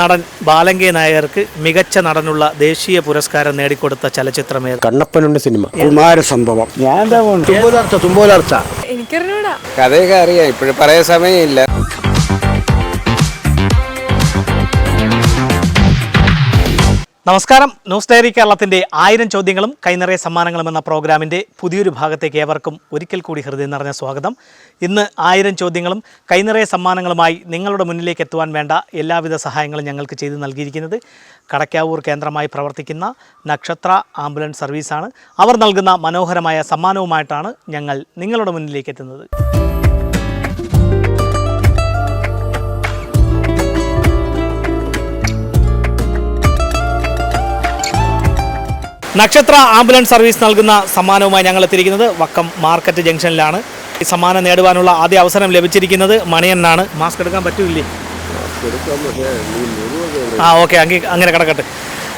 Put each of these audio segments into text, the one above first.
നടൻ ബാലങ്കെ നായർക്ക് മികച്ച നടനുള്ള ദേശീയ പുരസ്കാരം നേടിക്കൊടുത്ത ചലച്ചിത്രമേ കണ്ണപ്പനുണ്ട് സിനിമ. കുമാരസംഭവം ഞാൻ എന്താ തുമ്പോലർച്ച തുമ്പോലർച്ച. എനിക്കറിഞ്ഞൂടാ. കഥയൊക്കെ അറിയാം. ഇപ്പോഴും പറയാൻ സമയമില്ല. നമസ്കാരം. ന്യൂസ് ഡയറി കേരളത്തിന്റെ ആയിരം ചോദ്യങ്ങളും കൈനിറയ സമ്മാനങ്ങളും എന്ന പ്രോഗ്രാമിന്റെ പുതിയൊരു ഭാഗത്തേക്ക് ഏവർക്കും ഒരിക്കൽ കൂടി ഹൃദയം നിറഞ്ഞ സ്വാഗതം. ഇന്ന് ആയിരം ചോദ്യങ്ങളും കൈനിറയ സമ്മാനങ്ങളുമായി നിങ്ങളുടെ മുന്നിലേക്ക് എത്തുവാൻ വേണ്ട എല്ലാവിധ സഹായങ്ങളും ഞങ്ങൾക്ക് ചെയ്ത് നൽകിയിരിക്കുന്നത് കടക്കാവൂർ കേന്ദ്രമായി പ്രവർത്തിക്കുന്ന നക്ഷത്ര ആംബുലൻസ് സർവീസാണ്. അവർ നൽകുന്ന മനോഹരമായ സമ്മാനവുമായിട്ടാണ് ഞങ്ങൾ നിങ്ങളുടെ മുന്നിലേക്ക് എത്തുന്നത്. നക്ഷത്ര ആംബുലൻസ് സർവീസ് നൽകുന്ന സമ്മാനവുമായി ഞങ്ങൾ എത്തിയിരിക്കുന്നത് വക്കം മാർക്കറ്റ് ജംഗ്ഷനിലാണ്. ഈ സമ്മാനം നേടുവാനുള്ള ആദ്യ അവസരം ലഭിച്ചിരിക്കുന്നത് മണിയനാണ് മാസ്ക് എടുക്കാൻ പറ്റൂല്ലേ? ആ ഓക്കെ അങ്ങി അങ്ങനെ കിടക്കട്ടെ.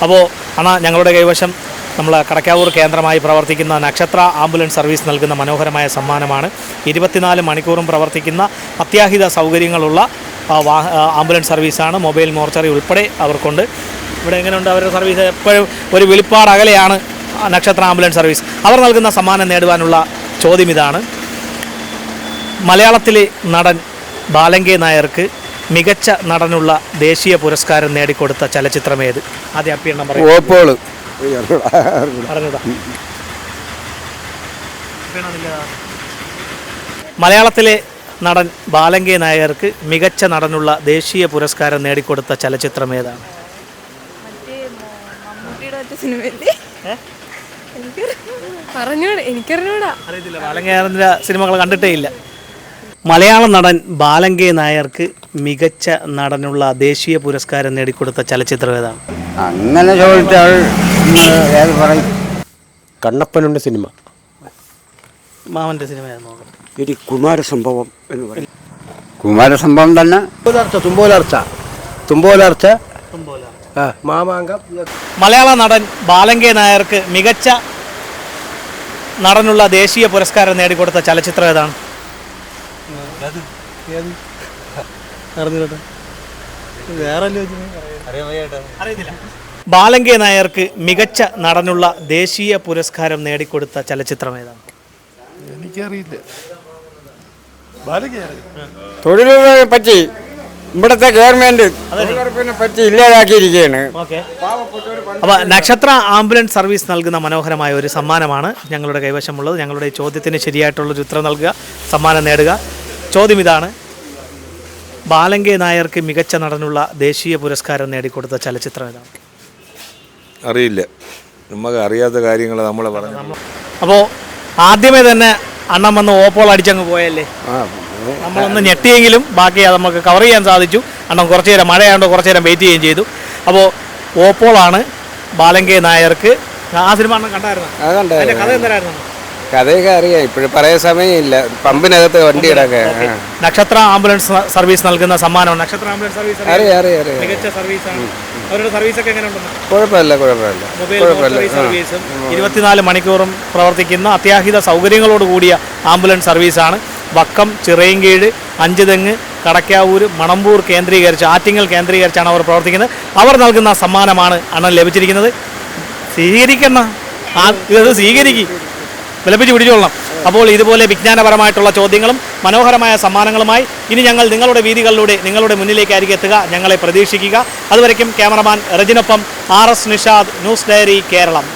അപ്പോൾ അണ ഞങ്ങളുടെ കൈവശം നമ്മൾ കടക്കാവൂർ കേന്ദ്രമായി പ്രവർത്തിക്കുന്ന നക്ഷത്ര ആംബുലൻസ് സർവീസ് നൽകുന്ന മനോഹരമായ സമ്മാനമാണ്. ഇരുപത്തിനാല് മണിക്കൂറും പ്രവർത്തിക്കുന്ന അത്യാഹിത സൗകര്യങ്ങളുള്ള ആംബുലൻസ് സർവീസാണ്. മൊബൈൽ മോർച്ചറി ഉൾപ്പെടെ അവർക്കുണ്ട്. ഇവിടെ എങ്ങനെയുണ്ട് അവരുടെ സർവീസ്? എപ്പോഴും ഒരു വെളിപ്പാട് അകലെയാണ് നക്ഷത്ര ആംബുലൻസ് സർവീസ്. അവർ നൽകുന്ന സമ്മാനം നേടുവാനുള്ള ചോദ്യം ഇതാണ്. മലയാളത്തിലെ നടൻ ബാലങ്കേ നായർക്ക് മികച്ച നടനുള്ള ദേശീയ പുരസ്കാരം നേടിക്കൊടുത്ത ചലച്ചിത്രം ഏത്? ആദ്യം അപ്പിയ പറയും ഓപ്പോൾ. മലയാളത്തിലെ നടൻ ബാലങ്കേ നായർക്ക് മികച്ച നടനുള്ള ദേശീയ പുരസ്കാരം നേടിക്കൊടുത്ത ചലച്ചിത്രം ഏതാണ്? മമ്മൂട്ടിയുടെ മറ്റേ സിനിമയില്ലേ എനിക്ക് പറഞ്ഞൂടാ എനിക്കറിഞ്ഞൂടാ. അറിയത്തില്ല ബാലങ്കേറിന്റെ സിനിമകൾ കണ്ടിട്ടേ ഇല്ല മലയാള നടൻ ബാലങ്കെ നായർക്ക് മികച്ച നടനുള്ള ദേശീയ പുരസ്കാരം നേടിക്കൊടുത്ത ചലച്ചിത്രം ഏതാണ്? അങ്ങനെ ചോദിച്ചാൽ ഏത് പറയും? കണ്ണപ്പനുണ്ട് സിനിമ. മാമന്റെ സിനിമ ഏതാ നോക്കണം കുമാരസംഭവം എന്ന് പറയും. കുമാരസംഭവം തന്നെ. തുമ്പോലർച്ച. തുമ്പോലർച്ച മാമാങ്കം. മലയാള നടൻ ബാലങ്കെ നായർക്ക് മികച്ച നടനുള്ള ദേശീയ പുരസ്കാരം നേടിക്കൊടുത്ത ചലച്ചിത്രം ഏതാണ്? ബാലങ്കെ നായർക്ക് മികച്ച നടനുള്ള ദേശീയ പുരസ്കാരം നേടിക്കൊടുത്ത ചലച്ചിത്രം ഏതാണ്? എനിക്കറിയില്ല. തൊഴിലുകളെ പറ്റി ഇവിടുത്തെ ഗവൺമെന്റ് തൊഴിലുറപ്പിനെ പറ്റി ഇല്ലാതാക്കിയിരിക്കുകയാണ്. അപ്പൊ അപ്പോൾ നക്ഷത്ര ആംബുലൻസ് സർവീസ് നൽകുന്ന മനോഹരമായ ഒരു സമ്മാനമാണ് ഞങ്ങളുടെ കൈവശമുള്ളത്. ഞങ്ങളുടെ ചോദ്യത്തിന് ശരിയായിട്ടുള്ള ഒരു ഉത്തരം നൽകുക സമ്മാനം നേടുക. ചോദ്യം ഇതാണ്. ബാലങ്കെ നായർക്ക് മികച്ച നടനുള്ള ദേശീയ പുരസ്കാരം നേടിക്കൊടുത്ത ചലച്ചിത്രം ഇതാണ് അറിയില്ല. നമുക്ക് അറിയാത്ത കാര്യങ്ങൾ നമ്മൾ പറഞ്ഞു. അപ്പോൾ ആദ്യമേ തന്നെ അണ്ണം വന്ന് ഓപ്പോൾ അടിച്ചങ്ങ് പോയല്ലേ നമ്മളൊന്ന് ഞെട്ടിയെങ്കിലും ബാക്കി അത് നമുക്ക് കവർ ചെയ്യാൻ സാധിച്ചു. കാരണം കുറച്ച് നേരം മഴയായതുകൊണ്ട് കുറച്ച് നേരം വെയിറ്റ് ചെയ്യുകയും ചെയ്തു. അപ്പോൾ ഓപ്പോളാണ് ബാലങ്കേ നായർക്ക്. ആ സിനിമ കണ്ടായിരുന്നു? കഥയൊക്കെ അറിയാം. ഇപ്പോഴും പറയാൻ സമയമില്ല. പമ്പിനകത്ത് വണ്ടി കിടക്കുക നക്ഷത്ര ആംബുലൻസ് സർവീസ് നൽകുന്ന സമ്മാനം. നക്ഷത്ര ആംബുലൻസ് സർവീസ് അറിയാം. അറിയാം അറിയാം അറിയാം. മികച്ച സർവീസാണ്. അവരുടെ സർവീസ് ഒക്കെ എങ്ങനെയുണ്ടെന്ന്? കുഴപ്പമില്ല കുഴപ്പമില്ല. മൊബൈൽ കുഴപ്പമില്ല. സർവീസും ഇരുപത്തിനാല് മണിക്കൂറും പ്രവർത്തിക്കുന്ന അത്യാഹിത സൗകര്യങ്ങളോട് കൂടിയ ആംബുലൻസ് സർവീസാണ്. വക്കം ചിറയൻകീഴ് അഞ്ചുതെങ്ങ് കടക്കാവൂർ മണമ്പൂർ കേന്ദ്രീകരിച്ച് ആറ്റിങ്ങൽ കേന്ദ്രീകരിച്ചാണ് അവർ പ്രവർത്തിക്കുന്നത്. അവർ നൽകുന്ന സമ്മാനമാണ് അണ്ണൻ ലഭിച്ചിരിക്കുന്നത്. സ്വീകരിക്കണം ആ ഇത് സ്വീകരിക്കും. വിലപ്പിച്ച് പിടിച്ചോളണം. അപ്പോൾ ഇതുപോലെ വിജ്ഞാനപരമായിട്ടുള്ള ചോദ്യങ്ങളും മനോഹരമായ സമ്മാനങ്ങളുമായി ഇനി ഞങ്ങൾ നിങ്ങളുടെ വീതികളിലൂടെ നിങ്ങളുടെ മുന്നിലേക്കായിരിക്കും എത്തുക. ഞങ്ങളെ പ്രതീക്ഷിക്കുക. അതുവരയ്ക്കും cameraman റജിനൊപ്പം R S Nishad news diary Keralam.